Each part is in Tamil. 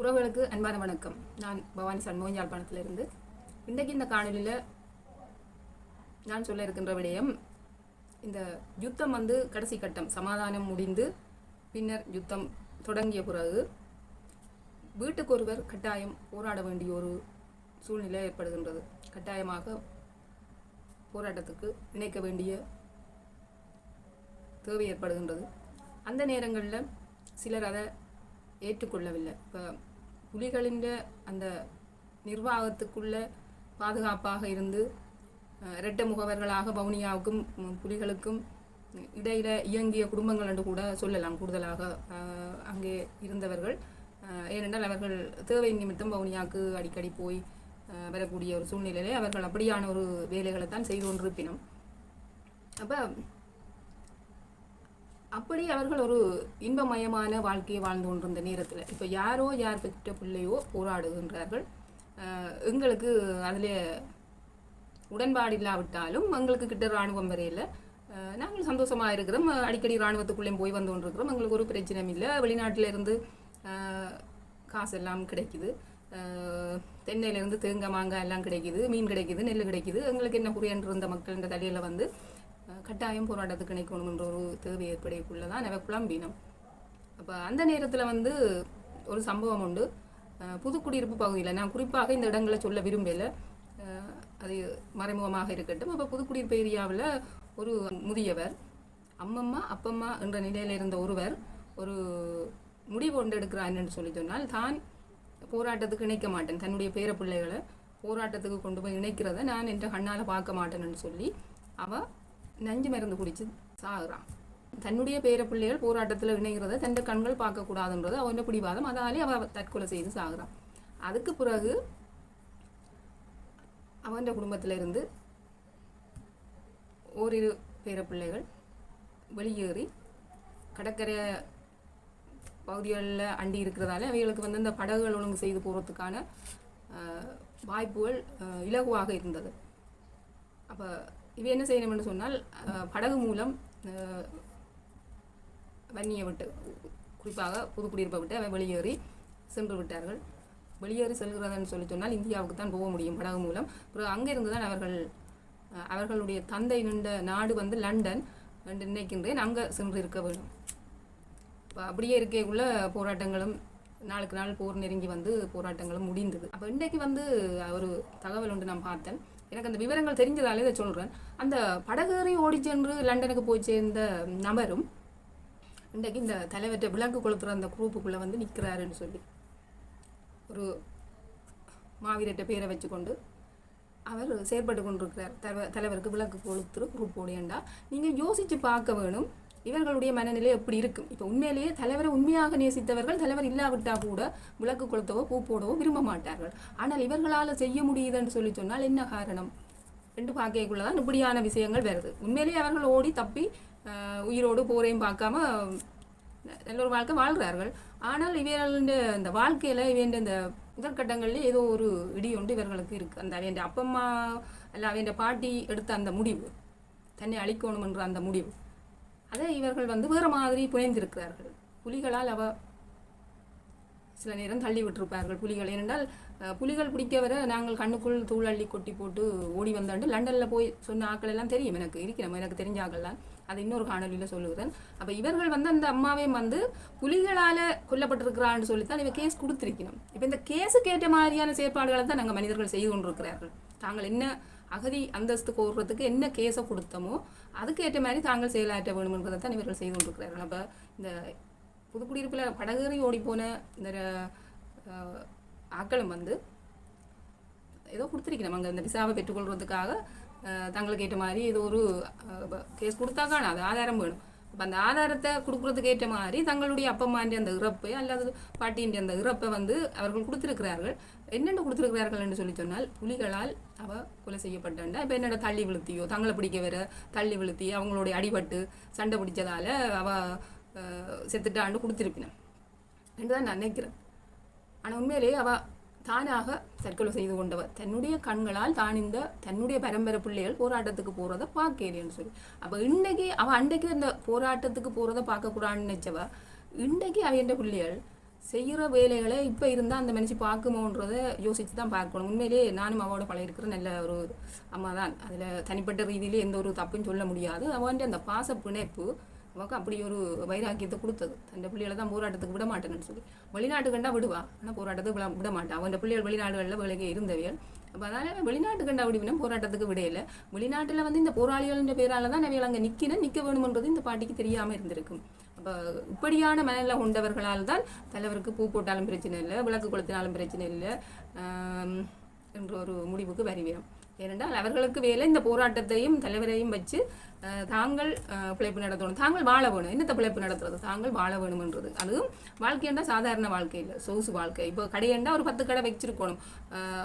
உறவுகளுக்கு அன்பான வணக்கம். நான் பவானி சண்முகம் யாழ்ப்பாணத்திலிருந்து. இன்றைக்கு இந்த காணொலியில் நான் சொல்ல இருக்கின்ற விடயம் இந்த யுத்தம் வந்து கடைசி கட்டம் சமாதானம் முடிந்து பின்னர் யுத்தம் தொடங்கிய பிறகு வீட்டுக்கு ஒருவர் கட்டாயம் போராட வேண்டிய ஒரு சூழ்நிலை ஏற்படுகின்றது. கட்டாயமாக போராட்டத்துக்கு இணைக்க வேண்டிய தேவை ஏற்படுகின்றது. அந்த நேரங்களில் சிலர் அதை ஏற்றுக்கொள்ளவில்லை. இப்போ புலிகளின் அந்த நிர்வாகத்துக்குள்ள பாதுகாப்பாக இருந்து இரட்டை முகவர்களாக வவுனியாவுக்கும் புலிகளுக்கும் இடையில இயங்கிய குடும்பங்கள் என்று கூட சொல்லலாம் கூடுதலாக. அங்கே இருந்தவர்கள் ஏனென்றால் அவர்கள் தேவை நிமித்தம் வவுனியாவுக்கு அடிக்கடி போய் வரக்கூடிய ஒரு சூழ்நிலையிலே அவர்கள் அப்படியான ஒரு வேலைகளை தான் செய்து கொண்டிருப்பினோம் அப்போ அப்படி அவர்கள் ஒரு இன்பமயமான வாழ்க்கையை வாழ்ந்து கொண்டிருந்த நேரத்தில் இப்போ யாரோ யார் பெற்ற பிள்ளையோ போராடுகின்றார்கள். எங்களுக்கு அதில் உடன்பாடு இல்லாவிட்டாலும் எங்களுக்கு கிட்ட இராணுவம் வரையில் நாங்கள் சந்தோஷமாக இருக்கிறோம். அடிக்கடி இராணுவத்துக்குள்ளேயும் போய் வந்து கொண்டிருக்கிறோம். எங்களுக்கு ஒரு பிரச்சனையும் இல்லை. வெளிநாட்டில் இருந்து காசெல்லாம் கிடைக்குது. தென்னையிலேருந்து தேங்காய் மாங்காய் எல்லாம் கிடைக்குது. மீன் கிடைக்குது நெல் கிடைக்குது. எங்களுக்கு என்ன குறையன்று இருந்த மக்கள் இந்த தடையில் வந்து கட்டாயம் போராட்டத்துக்கு இணைக்கணும் ஒரு தேவை ஏற்படையக்குள்ள தான் நவ குழம்பினம் அப்போ அந்த நேரத்தில் வந்து ஒரு சம்பவம் உண்டு. புது புதுக்குடியிருப்பு பகுதியில் நான் குறிப்பாக இந்த இடங்களை சொல்ல விரும்பலை. அது மறைமுகமாக இருக்கட்டும். அப்போ புதுக்குடியிருப்பு ஏரியாவில் ஒரு முதியவர் அம்மம்மா அப்பம்மா என்ற நிலையில் இருந்த ஒருவர் ஒரு முடிவு கொண்டு எடுக்கிறான்னு சொல்லி சொன்னால் தான் போராட்டத்துக்கு இணைக்க மாட்டேன். தன்னுடைய பேர பிள்ளைகளை போராட்டத்துக்கு கொண்டு போய் இணைக்கிறத நான் என்ற கண்ணால் பார்க்க மாட்டேன்னு சொல்லி அவள் நஞ்சு மருந்து குடிச்சு சாகுறான். தன்னுடைய பேர பிள்ளைகள் போராட்டத்தில் இணைகிறத தன் கண்கள் பார்க்கக்கூடாதுன்றது அவன் பிடிவாதம். அதாலே அவ தற்கொலை செய்து சாகுறான். அதுக்கு பிறகு அவன் குடும்பத்தில் இருந்து ஓரிரு பேர பிள்ளைகள் வெளியேறி கடற்கரை பகுதிகளில் அண்டி இருக்கிறதால அவைகளுக்கு வந்து இந்த படகுகள் ஒழுங்கு செய்து போகிறதுக்கான வாய்ப்புகள் இலகுவாக இருந்தது. அப்போ இவை என்ன செய்யணும் என்று சொன்னால் படகு மூலம் வன்னியை விட்டு குறிப்பாக புதுக்குடியிருப்பை விட்டு அவன் வெளியேறி சென்று விட்டார்கள். வெளியேறி செல்கிறதுன்னு சொல்லி சொன்னால் இந்தியாவுக்கு தான் போக முடியும் படகு மூலம். அப்புறம் அங்கிருந்து தான் அவர்கள் அவர்களுடைய தந்தை நின்ற நாடு வந்து லண்டன் என்று நினைக்கின்றேன். அங்கே சென்று இருக்க வேண்டும். இப்போ அப்படியே இருக்கைக்குள்ள போராட்டங்களும் நாளுக்கு நாள் போர் நெருங்கி வந்து போராட்டங்களும் முடிந்தது. அப்போ இன்றைக்கு வந்து ஒரு தகவல் ஒன்று நான் பார்த்தேன். எனக்கு அந்த விவரங்கள் தெரிஞ்சதாலே இதை சொல்கிறேன் அந்த படகேறி ஓடி சென்று லண்டனுக்கு போய் சேர்ந்த நபரும் இன்றைக்கு இந்த தலைவர்கிட்ட விலங்கு கொளுத்துற அந்த குரூப்புக்குள்ளே வந்து நிற்கிறாருன்னு சொல்லி ஒரு மாவீரட்ட பேரை வச்சுக்கொண்டு அவர் செயற்பட்டு கொண்டிருக்கிறார். தலைவர் தலைவருக்கு விளக்கு கொளுத்துற குரூப் ஓடியண்டா. நீங்கள் யோசித்து பார்க்க வேணும். இவர்களுடைய மனநிலை எப்படி இருக்கும்? இப்போ உண்மையிலேயே தலைவரை உண்மையாக நேசித்தவர்கள் தலைவர் இல்லாவிட்டா கூட விளக்கு கொளுத்தவோ பூ போடவோ விரும்ப மாட்டார்கள். ஆனால் இவர்களால் செய்ய முடியுதுன்னு சொல்லி சொன்னால் என்ன காரணம்? ரெண்டு பார்க்கக்குள்ள தான் இப்படியான விஷயங்கள் வருது. உண்மையிலேயே அவர்கள் ஓடி தப்பி உயிரோடு போரையும் பார்க்காம நல்ல ஒரு வாழ்க்கை வாழ்கிறார்கள் ஆனால் இவர்களுடைய இந்த வாழ்க்கையில் இவன் இந்த முதற்கட்டங்களில் ஏதோ ஒரு இடி ஒன்று இவர்களுக்கு இருக்குது அந்த அவன் அப்பம்மா அல்ல அவன் பாட்டி எடுத்த அந்த முடிவு. தன்னை அழிக்கணும் என்ற அந்த முடிவு. அதை இவர்கள் வந்து வேறு மாதிரி புனைந்திருக்கிறார்கள். புலிகளால் அவ சில நேரம் தள்ளி விட்டிருப்பார்கள் புலிகள். ஏனென்றால் புலிகள் பிடிக்க வர நாங்கள் கண்ணுக்குள் தூள் அள்ளி கொட்டி போட்டு ஓடி வந்தாண்டு லண்டனில் போய் சொன்ன ஆட்கள் எல்லாம் தெரியும். எனக்கு இருக்கிறோம் எனக்கு தெரிஞ்ச ஆக்கள்லாம் அதை இன்னொரு காணொலியில் சொல்லுகிறேன். அப்போ இவர்கள் வந்து அந்த அம்மாவையும் வந்து புலிகளால் கொல்லப்பட்டிருக்கிறான்னு சொல்லித்தான் இவ கேஸ் கொடுத்துருக்கணும். இப்போ இந்த கேஸுக்கு ஏற்ற மாதிரியான செயற்பாடுகளை தான் நாங்கள் மனிதர்கள் செய்து கொண்டிருக்கிறார்கள். தாங்கள் என்ன அகதி அந்தஸ்து கோர்றதுக்கு என்ன கேஸை கொடுத்தமோ அதுக்கேற்ற மாதிரி தாங்கள் செயலாற்ற வேணுமென்றதை தான் இவர்கள் செய்து கொண்டிருக்கிறார்கள். அப்போ இந்த புதுக்குடியிருப்பில் படகேறி ஓடிப்போன இந்த ஆக்களும் வந்து ஏதோ கொடுத்துருக்கணும். அங்கே இந்த விசாவை பெற்றுக்கொள்றதுக்காக தங்களுக்கு ஏற்ற மாதிரி ஏதோ ஒரு கேஸ் கொடுத்தாக்கான அது ஆதாரம் வேணும். அப்போ அந்த ஆதாரத்தை கொடுக்குறதுக்கு ஏற்ற மாதிரி தங்களுடைய அப்பம்மாண்ட அந்த இறப்பை அல்லது பாட்டியின் அந்த இறப்பை வந்து அவர்கள் கொடுத்துருக்கிறார்கள். என்னென்ன கொடுத்துருக்கிறார்கள் என்று சொல்லி சொன்னால் புலிகளால் அவ கொலை செய்யப்பட்டாண்டா? இப்போ என்னோட தள்ளி விழுத்தியோ தங்களை பிடிக்க வர தள்ளி விழுத்தி அவங்களுடைய அடிபட்டு சண்டை பிடிச்சதால அவ செத்துட்டாண்டு கொடுத்திருப்பினேன் என்று தான் நான் நினைக்கிறேன். ஆனால் உண்மையிலேயே அவள் தானாக தற்கொலை செய்து கொண்டவர். தன்னுடைய கண்களால் தான் இந்த தன்னுடைய பரம்பரை பிள்ளைகள் போராட்டத்துக்கு போகிறத பார்க்கலேன்னு சொல்லி. அப்போ இன்னைக்கு அவ அன்றைக்கு அந்த போராட்டத்துக்கு போகிறத பார்க்கக்கூடாதுன்னு நினச்சவ இன்றைக்கு அவ என்ற பிள்ளைகள் செய்கிற வேலைகளை இப்போ இருந்தால் அந்த மனுஷி பார்க்குமோன்றதை யோசித்து தான் பார்க்கணும். உண்மையிலே நானும் அவளோட பழகிருக்கிற நல்ல ஒரு அம்மா தான் அதில் தனிப்பட்ட ரீதியிலே எந்த ஒரு தப்பும் சொல்ல முடியாது. அவன்ட்டு அந்த பாச பிணைப்பு அவக்கு அப்படி ஒரு வைராக்கியத்தை கொடுத்தது. தன் பிள்ளைகளை தான் போராட்டத்துக்கு விட மாட்டேன்னு சொல்லி. வெளிநாட்டு கண்டா விடுவா. ஆனால் போராட்டத்துக்கு விட விட மாட்டான் அவன் பிள்ளைகள் வெளிநாடுகளில் வேலைக்கு இருந்தவியல் அப்போ அதனால் வெளிநாட்டு கண்டா விடுவினா போராட்டத்துக்கு விடையில. வெளிநாட்டில் வந்து இந்த போராளிகளின் பேரால தான் அவைகள் அங்கே நிற்கணும் நிற்க வேணுமன்றது இந்த பாட்டிக்கு தெரியாமல் இருந்திருக்கும். அப்போ இப்படியான மனநிலை கொண்டவர்களால் தான் தலைவருக்கு பூ போட்டாலும் பிரச்சனை இல்லை விளக்கு கொளுத்தினாலும் பிரச்சனை இல்லை. என்ற ஒரு முடிவுக்கு வருகிறோம். ஏனென்றால் அவர்களுக்கு வேலை இந்த போராட்டத்தையும் தலைவரையும் வச்சு தாங்கள் பிழைப்பு நடத்தணும். தாங்கள் வாழ வேணும். என்னத்தை பிழைப்பு நடத்துறது? தாங்கள் வாழ வேணும்ன்றது. அதுவும் வாழ்க்கையண்டா சாதாரண வாழ்க்கை இல்லை. சொகுசு வாழ்க்கை. இப்போ கடையண்டா ஒரு பத்து கடை வச்சிருக்கணும்.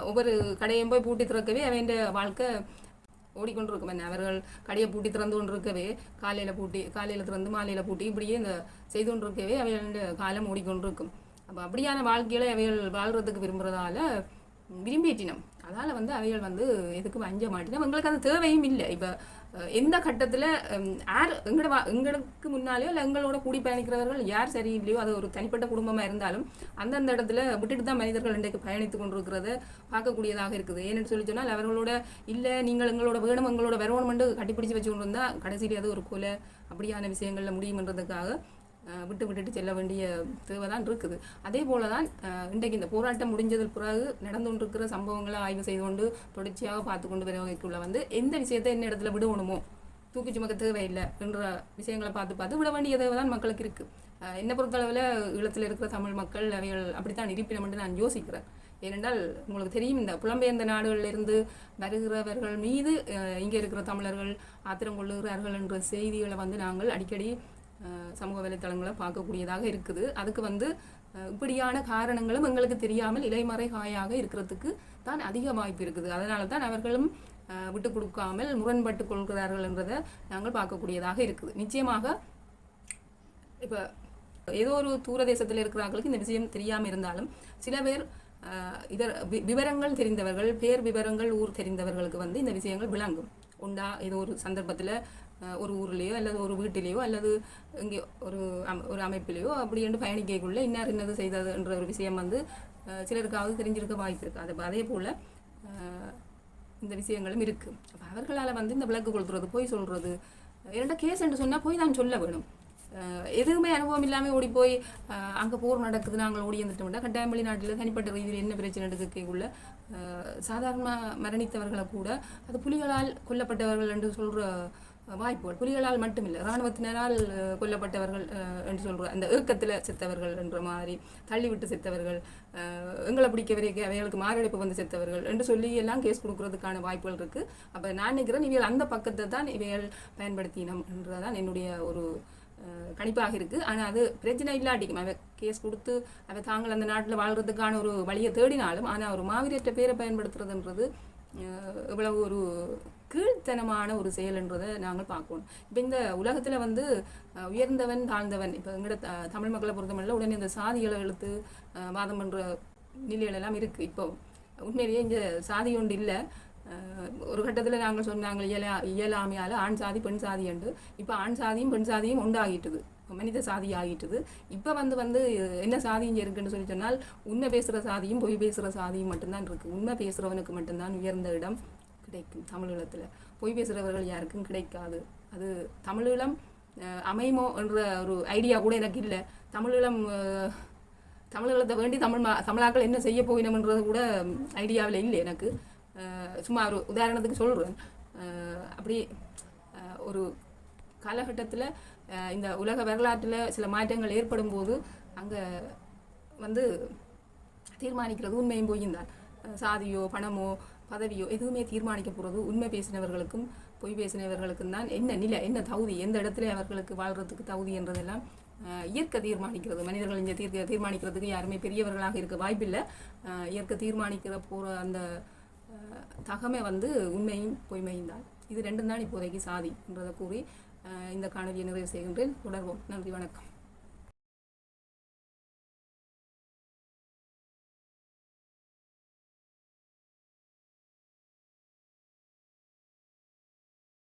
ஒவ்வொரு கடையும் போய் பூட்டி திறக்கவே அவன் வாழ்க்கை ஓடிக்கொண்டிருக்கும். என்ன அவர்கள் கடையை பூட்டி திறந்து கொண்டு இருக்கவே காலையில் பூட்டி காலையில் திறந்து மாலையில் பூட்டி இப்படியே இந்த செய்து கொண்டு இருக்கவே அவைகளோட காலம் ஓடிக்கொண்டிருக்கும். அப்போ அப்படியான வாழ்க்கையில அவைகள் வாழ்கிறதுக்கு விரும்புகிறதால விரும்பிட்டினம் அதால் வந்து அவைகள் வந்து எதுக்கும் அஞ்ச மாட்டினோம் எங்களுக்கு அது தேவையும் இல்லை. இப்போ எந்த கட்டத்தில் யார் எங்களோட வா எங்களுக்கு முன்னாலேயோ இல்லை எங்களோட கூடி பயணிக்கிறவர்கள் யார் சரியில்லையோ அது ஒரு தனிப்பட்ட குடும்பமாக இருந்தாலும் அந்தந்த இடத்துல விட்டுட்டு தான் மனிதர்கள் இன்றைக்கு பயணித்து கொண்டிருக்கிறத பார்க்கக்கூடியதாக இருக்குது. ஏன்னு சொல்லி சொன்னால் அவர்களோட இல்லை நீங்கள் எங்களோட வேணும் எங்களோட வரணுமென்று கட்டிப்பிடிச்சு வச்சு கொண்டு வந்தால் கடைசியில் அது ஒரு கொலை. அப்படியான விஷயங்களில் முடியுமன்றதுக்காக விட்டு விட்டுட்டு செல்ல வேண்டிய தேவை தான் இருக்குது. அதே போல தான் இன்றைக்கு இந்த போராட்டம் முடிஞ்சதற்கு பிறகு நடந்து கொண்டிருக்கிற சம்பவங்களை ஆய்வு செய்து கொண்டு தொடர்ச்சியாக பார்த்து கொண்டு வரவைக்குள்ள வந்து எந்த விஷயத்தை என்ன இடத்துல விடணுமோ தூக்கி சுமக்க தேவையில்லை என்ற விஷயங்களை பார்த்து பார்த்து விட வேண்டிய தேவை தான் மக்களுக்கு இருக்குது என்னை பொறுத்தளவில் ஈழத்தில் இருக்கிற தமிழ் மக்கள் அவைகள் அப்படித்தான் இருப்பினம் என்று நான் யோசிக்கிறேன். ஏனென்றால் உங்களுக்கு தெரியும் இந்த புலம்பெயர்ந்த நாடுகளிலிருந்து வருகிறவர்கள் மீது இங்கே இருக்கிற தமிழர்கள் ஆத்திரம் கொள்ளுகிறார்கள் என்ற செய்திகளை வந்து நாங்கள் அடிக்கடி சமூக வலைத்தளங்களை பார்க்கக்கூடியதாக இருக்குது. அதுக்கு வந்து இப்படியான காரணங்களும் எங்களுக்கு தெரியாமல் இலைமறை காயாக இருக்கிறதுக்கு தான் அதிக வாய்ப்பு இருக்குது. அதனால தான் அவர்களும் விட்டு கொடுக்காமல் முரண்பட்டு கொள்கிறார்கள் என்றதை நாங்கள் பார்க்கக்கூடியதாக இருக்குது. நிச்சயமாக இப்போ ஏதோ ஒரு தூர தேசத்தில் இருக்கிறவர்களுக்கு இந்த விஷயம் தெரியாமல் இருந்தாலும் சில பேர் இதர் வி- விவரங்கள் தெரிந்தவர்கள் பேர் விவரங்கள் ஊர் தெரிந்தவர்களுக்கு வந்து இந்த விஷயங்கள் விளங்கும். உண்டா? ஏதோ ஒரு சந்தர்ப்பத்தில் ஒரு ஊர்லேயோ அல்லது ஒரு வீட்டிலேயோ அல்லது இங்கே ஒரு ஒரு அமைப்பிலேயோ அப்படி என்று பயணிக்கக்குள்ள இன்னார் என்னது செய்தது என்ற ஒரு விஷயம் வந்து சிலருக்காவது தெரிஞ்சிருக்க வாய்ப்பு இருக்குது அது அதே போல் இந்த விஷயங்களும் இருக்குது அப்போ அவர்களால் வந்து இந்த விளக்கு கொளுத்துறது போய் சொல்கிறது இரண்டா கேஸ் என்று சொன்னால் போய் தான் சொல்ல வேணும். எதுவுமே அனுபவம் இல்லாமல் ஓடி போய் அங்கே போர் நடக்குது நாங்கள் ஓடி வந்துட்டோம்னா கட்டாயம் வெளிநாட்டில் தனிப்பட்ட ரீதியில் என்ன பிரச்சனை நடக்குள்ள சாதாரணமாக மரணித்தவர்களை கூட அது புலிகளால் கொல்லப்பட்டவர்கள் என்று சொல்கிற வாய்ப்புகள். புலிகளால் மட்டுமில்லை இராணுவத்தினரால் கொல்லப்பட்டவர்கள் என்று சொல்கிற அந்த ஏக்கத்தில் செத்தவர்கள் என்ற மாதிரி தள்ளிவிட்டு செத்தவர்கள் எங்களை பிடிக்க வரைக்கும் அவைகளுக்கு மாரடைப்பு வந்து செத்தவர்கள் என்று சொல்லி எல்லாம் கேஸ் கொடுக்கறதுக்கான வாய்ப்புகள் இருக்குது அப்போ நான் நினைக்கிறேன் இவைகள் அந்த பக்கத்தை தான் இவைகள் பயன்படுத்தினோம் என்றதான் என்னுடைய ஒரு கணிப்பாக இருக்குது ஆனால் அது பிரச்சனை இல்லாட்டிக்கும். அவ கேஸ் கொடுத்து அவ தாங்கள் அந்த நாட்டில் வாழ்கிறதுக்கான ஒரு வழியை தேடினாலும் ஆனால் ஒரு மாவீரற்ற பேரை பயன்படுத்துறதுன்றது இவ்வளவு ஒரு கீழ்த்தனமான ஒரு செயல்ன்றதை நாங்கள் பார்க்கணும். இப்போ இந்த உலகத்தில் வந்து உயர்ந்தவன் தாழ்ந்தவன் இப்போ எங்களோட த- தமிழ் மக்களை பொறுத்தமட்டில் உடனே இந்த சாதிகளை எழுத்து வாதம் பண்ணுற நிலைகள் எல்லாம் இருக்குது இப்போ உண்மையிலேயே இங்கே சாதி ஒன்று இல்லை. ஒரு கட்டத்தில் நாங்கள் சொன்னாங்க இயலா இயலாமையால் ஆண் சாதி பெண் சாதி என்று. இப்போ ஆண் சாதியும் பெண் சாதியும் உண்டாகிட்டுது. மனித சாதி ஆகிட்டுது. இப்போ வந்து வந்து என்ன சாதி இங்கே இருக்குன்னு சொல்லி சொன்னால் உண்மை பேசுகிற சாதியும் பொய் பேசுகிற சாதியும் மட்டும்தான் இருக்குது உண்மை பேசுகிறவனுக்கு மட்டும்தான் உயர்ந்த இடம். கிடைக்கும் தமிழீழத்தில் பொய் பேசுகிறவர்கள் யாருக்கும் கிடைக்காது. அது தமிழீழம் அஹ், அமையுமோ என்ற ஒரு ஐடியா கூட எனக்கு இல்லை. தமிழீழம் தமிழீழத்தை வேண்டி தமிழ் மா தமிழாக்கள் என்ன செய்ய போயினோம்ன்றது கூட ஐடியாவில் இல்லை எனக்கு. சும்மா ஒரு உதாரணத்துக்கு சொல்கிறேன் அப்படி ஒரு காலகட்டத்தில் இந்த உலக வரலாற்றில் சில மாற்றங்கள் ஏற்படும் போது அங்கே வந்து தீர்மானிக்கிறது உண்மையும் பொய்யும் தான். சாதியோ பணமோ பதவியோ எதுவுமே தீர்மானிக்க போகிறது உண்மை பேசினவர்களுக்கும் பொய் பேசினவர்களுக்கும் தான். என்ன நிலை என்ன தகுதி எந்த இடத்துல அவர்களுக்கு வாழ்கிறதுக்கு தகுதி என்றதெல்லாம் இயற்கை தீர்மானிக்கிறது. மனிதர்கள் இங்கே தீர்க்க தீர்மானிக்கிறதுக்கு யாருமே பெரியவர்களாக இருக்க வாய்ப்பில்லை. இயற்கை தீர்மானிக்கிற போகிற அந்த தகமை வந்து உண்மையும் பொய்மையும் தான். இது ரெண்டும் தான் இப்போதைக்கு சாதி என்றதை கூறி இந்த காணொலியை நிறைவு செய்கின்றேன். தொடர்வோம். நன்றி வணக்கம்.